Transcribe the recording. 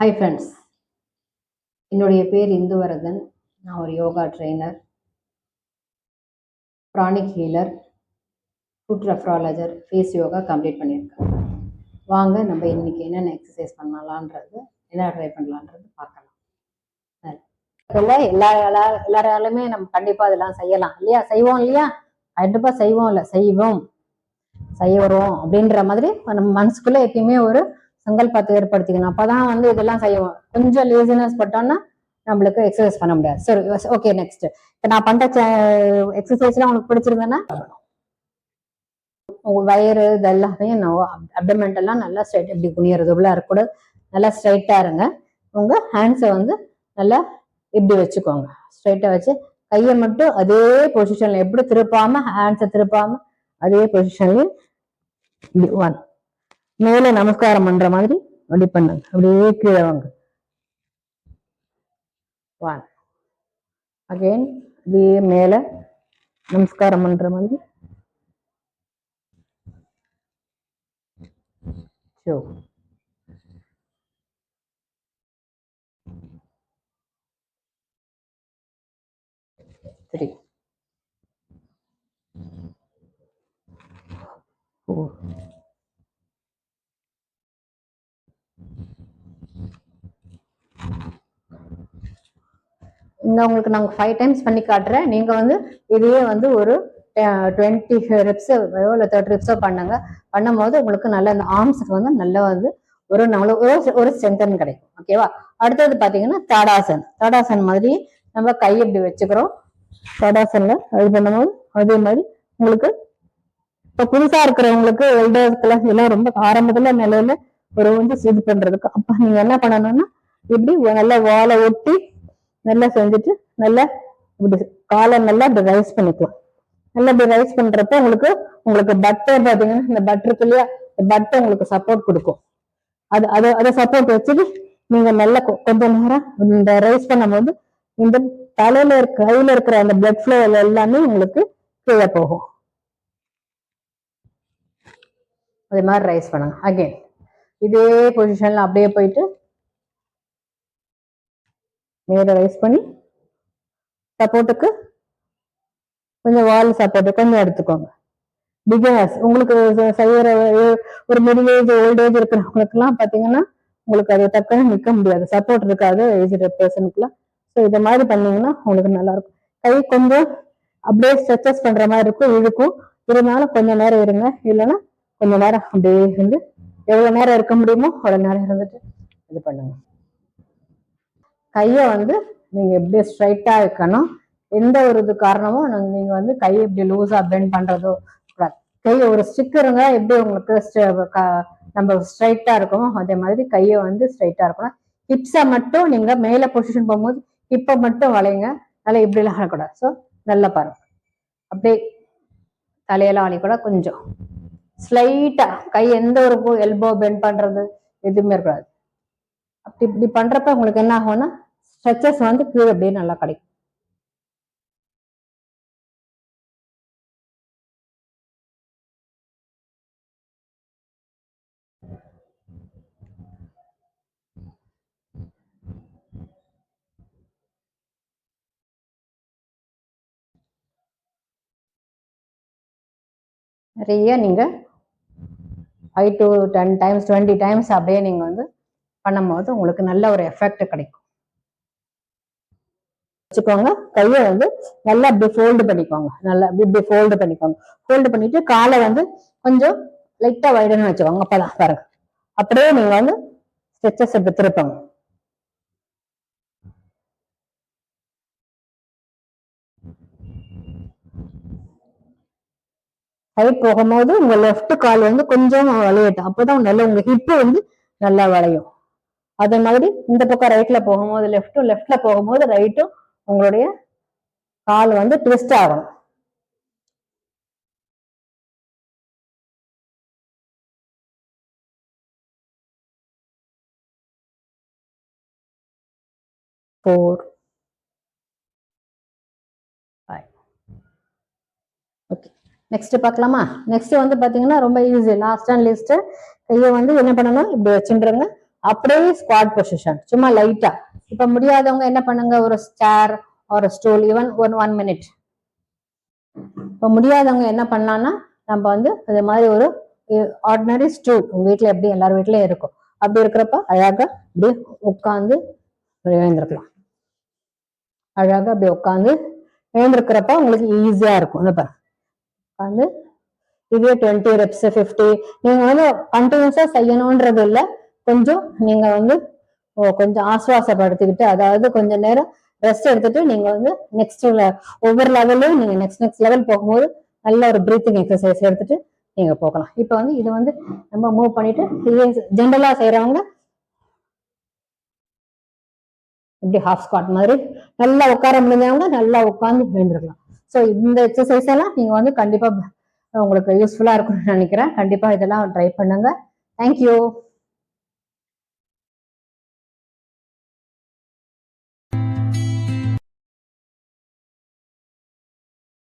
Hi friends என்னுடைய பேர் இந்துவரதன். நான் ஒரு yoga trainer pranic healer foot reflexologist face yoga complete பண்ணியிருக்கேன். வாங்க நம்ம இன்னைக்கு என்னென்ன எக்ஸசைஸ் பண்ணலான்றது என்ன ட்ரை பண்ணலான்றது பார்க்கலாம். இல்லை எல்லா எல்லா எல்லாராலுமே நம்ம கண்டிப்பாக அதெல்லாம் செய்யலாம். இல்லையா? செய்வோம் இல்லையா? கண்டிப்பாக செய்வோம் இல்லை செய்வோம். செய்ய அப்படின்ற மாதிரி நம்ம மனசுக்குள்ளே எப்பயுமே ஒரு சங்கல்பத்தை ஏற்படுத்திக்கணும். அப்பதான் வந்து இதெல்லாம் செய்வோம். கொஞ்சம் லேசினஸ் பட்டோம்னா நம்மளுக்கு எக்ஸசைஸ் பண்ண முடியாது. சரி ஓகே நெக்ஸ்ட் இப்போ நான் பண்ற எக்ஸசைஸ்லாம் உங்களுக்கு பிடிச்சிருந்தேன்னா உங்க வயிறு இது எல்லாமே அப்டமெண்ட் எல்லாம் நல்லா ஸ்ட்ரைட் இப்படி குனியறது உள்ள இருக்கக்கூடாது நல்லா ஸ்ட்ரைட்டா இருங்க. உங்க ஹேண்ட்ஸை வந்து நல்லா இப்படி வச்சுக்கோங்க. ஸ்ட்ரைட்டா வச்சு கையை மட்டும் அதே பொசிஷன்ல எப்படி திருப்பாம ஹேண்ட்ஸை திருப்பாம அதே பொசிஷன்ல இப்படி ஒன் மேல நமஸ்காரம் பண்ற மாதிரி அப்படி பண்ணுங்க. அப்படியே கீழே வாங்க. ஒன் அகைன் அப்படியே மேல நமஸ்காரம் பண்ற மாதிரி. டூ த்ரீ ஃபோர் இந்த உங்களுக்கு நாங்கள் ஃபைவ் டைம்ஸ் பண்ணி காட்டுறேன். நீங்கள் வந்து இதையே வந்து ஒரு டுவெண்ட்டி ரிப்ஸோ இல்லை தேர்ட்டி ரிப்ஸோ பண்ணுங்க. பண்ணும்போது உங்களுக்கு நல்ல அந்த ஆர்ம்ஸுக்கு வந்து நல்ல வந்து ஒரு நம்மளுக்கு ஒரு ஒரு ஸ்ட்ரென்தன் கிடைக்கும். ஓகேவா அடுத்தது பார்த்தீங்கன்னா தடாசன். தடாசன் மாதிரி நம்ம கை இப்படி வச்சுக்கிறோம். தடாசன்ல இது பண்ணும்போது அதே மாதிரி உங்களுக்கு இப்போ புதுசா இருக்கிறவங்களுக்கு எல்டர்ஸ்ல எல்லாம் ரொம்ப ஆரம்பத்துல நிலையில ஒரு வந்து இது பண்றதுக்கு. அப்ப நீங்க என்ன பண்ணணும்னா இப்படி நல்லா வாழை ஒட்டி நல்லா செஞ்சுட்டு நல்லா இப்படி காலை நல்லா இப்படி ரைஸ் பண்ணிக்கலாம். நல்லா இப்படி ரைஸ் பண்றப்ப உங்களுக்கு உங்களுக்கு பட்டர் பாத்தீங்கன்னா இந்த பட்டர் இருக்கு இல்லையா? பட்டர் உங்களுக்கு சப்போர்ட் கொடுக்கும். அது அதை அதை சப்போர்ட் வச்சுட்டு நீங்க நல்லா கொஞ்ச நேரம் இந்த ரைஸ் பண்ணும்போது இந்த தலையில இருக்க கையில இருக்கிற அந்த பிளட் ஃப்ளோ எல்லாமே உங்களுக்கு கீழே போகும். அதே மாதிரி ரைஸ் பண்ணுங்க. அகைன் இதே பொசிஷன்ல அப்படியே போயிட்டு மேல ரைஸ் பண்ணி சப்போர்ட்டுக்கு கொஞ்சம் வால் சப்போர்ட் கொஞ்சம் எடுத்துக்கோங்க. பிகினர்ஸ் உங்களுக்கு செய்யற ஒரு மிடில் ஏஜ் ஓல்ட் ஏஜ் இருக்கிறவங்களுக்குலாம் பாத்தீங்கன்னா உங்களுக்கு அது டக்குன்னு நிற்க முடியாது. சப்போர்ட் இருக்காது ஏஜ் பர்சனுக்குலாம் ஸோ இதை மாதிரி பண்ணீங்கன்னா உங்களுக்கு நல்லா இருக்கும் கை கொஞ்சம் அப்படியே ஸ்ட்ரெச்சஸ் பண்ற மாதிரி இருக்கும் இழுக்கும். இருந்தாலும் கொஞ்ச நேரம் இருங்க. இல்லைன்னா கொஞ்ச நேரம் அப்படியே இருந்து எவ்வளவு நேரம் இருக்க முடியுமோ அவ்வளவு நேரம் இருந்துட்டு இது பண்ணுங்க. கையை வந்து நீங்கள் எப்படி ஸ்ட்ரைட்டாக இருக்கணும். எந்த ஒரு இது காரணமும் நீங்கள் வந்து கையை எப்படி லூஸாக பெண்ட் பண்ணுறதோ கூடாது. கையை ஒரு ஸ்டிக் இருங்க எப்படி உங்களுக்கு ஸ்ட- நம்ம ஸ்ட்ரைட்டாக இருக்குமோ அதே மாதிரி கையை வந்து ஸ்ட்ரைட்டாக இருக்கணும். ஹிப்ஸை மட்டும் நீங்கள் மேலே பொசிஷன் போகும்போது ஹிப்பை மட்டும் வளையுங்க நல்லா இப்படிலாம் ஆகக்கூடாது ஸோ நல்லா பாருங்க. அப்படியே தலையெல்லாம் வளைக்கூடாது கொஞ்சம். ஸ்லைட்டாக கை எந்த ஒரு எல்போ பெண்ட் பண்ணுறது எதுவுமே இருக்கக்கூடாது அப்படி இப்படி பண்ணுறப்ப உங்களுக்கு என்ன ஆகும்னா ஸ்ட்ரெச்சஸ் வந்து கீழே அப்படியே நல்லா கிடைக்கும். நிறைய நீங்க five to ten times twenty times அப்படியே நீங்க வந்து பண்ணும்போது உங்களுக்கு நல்ல ஒரு எஃபெக்ட் கிடைக்கும். வச்சுக்கோங்க. கையை வந்து நல்லா இப்படி ஃபோல்டு பண்ணிக்கோங்க. நல்லா இப்படி ஃபோல்டு பண்ணிக்கோங்க. ஃபோல்டு பண்ணிட்டு காலை வந்து கொஞ்சம் லைட்டா வைடன்னு வச்சுக்கோங்க. அப்பதான் பாருங்க. அப்படியே நீங்க வந்து ஸ்ட்ரெச்சஸ் இப்படி திருப்பங்க சைட் போகும்போது உங்க லெஃப்ட் கால் வந்து கொஞ்சம் வளையட்டும். அப்பதான் நல்லா உங்க ஹிப்பு வந்து நல்லா வளையும். அதே மாதிரி இந்த பக்கம் ரைட்ல போகும்போது லெஃப்ட்டும் லெஃப்ட்ல போகும்போது ரைட்டும் உங்களுடைய கால் வந்து ட்விஸ்ட் ஆகணும். ஃபோர் ஃபைவ் ஓகே நெக்ஸ்ட் பார்க்கலாமா? நெக்ஸ்ட் வந்து பாத்தீங்கன்னா ரொம்ப ஈஸி லாஸ்ட் அண்ட் லிஸ்ட் கையை வந்து என்ன பண்ணணும்? இப்படி வச்சுருங்க அப்படியே ஸ்குவாட் பொசிஷன் சும்மா லைட்டா இப்ப முடியாதவங்க என்ன பண்ணுங்க? ஒரு ஸ்டேர் ஒரு stool even one one minute இப்ப முடியாதவங்க என்ன பண்ணலாம்னா நம்ம வந்து இது மாதிரி ஒரு ஆர்டினரி ஸ்டூல் உங்க வீட்ல எப்படி? எல்லார் வீட்லயும் இருக்கும். அப்படி இருக்கிறப்ப அழகா அப்படியே உட்காந்து எழுந்திருக்கலாம். அழகா அப்படியே உட்காந்து எழுந்திருக்கிறப்ப உங்களுக்கு ஈஸியா இருக்கும். இந்த பாரு உட்காந்து இதே டுவெண்ட்டி ரெப்ஸ் ஃபிஃப்டி நீங்க வந்து கண்டினியூஸா செய்யணும்ன்றது இல்ல. கொஞ்சம் நீங்க வந்து ஓ, கொஞ்சம் ஆசுவாசப்படுத்திக்கிட்டு அதாவது கொஞ்ச நேரம் ரெஸ்ட் எடுத்துட்டு நீங்க வந்து நெக்ஸ்ட் ஒவ்வொரு லெவலும் நீங்க நெக்ஸ்ட் நெக்ஸ்ட் லெவல் போகும்போது நல்ல ஒரு பிரீத்திங் எக்ஸசைஸ் எடுத்துட்டு நீங்க போகலாம். இப்போ வந்து இது வந்து நம்ம மூவ் பண்ணிட்டு இதே ஜென்ரலா செய்யறவங்க இப்படி ஹாஃப் ஸ்காட் மாதிரி நல்லா உட்கார முடிஞ்சவங்க நல்லா உட்காந்து எழுந்திருக்கலாம். ஸோ இந்த எக்ஸசைஸ் எல்லாம் நீங்க வந்து கண்டிப்பா உங்களுக்கு யூஸ்ஃபுல்லா இருக்கும்னு நினைக்கிறேன். கண்டிப்பா இதெல்லாம் ட்ரை பண்ணுங்க. தேங்க்யூ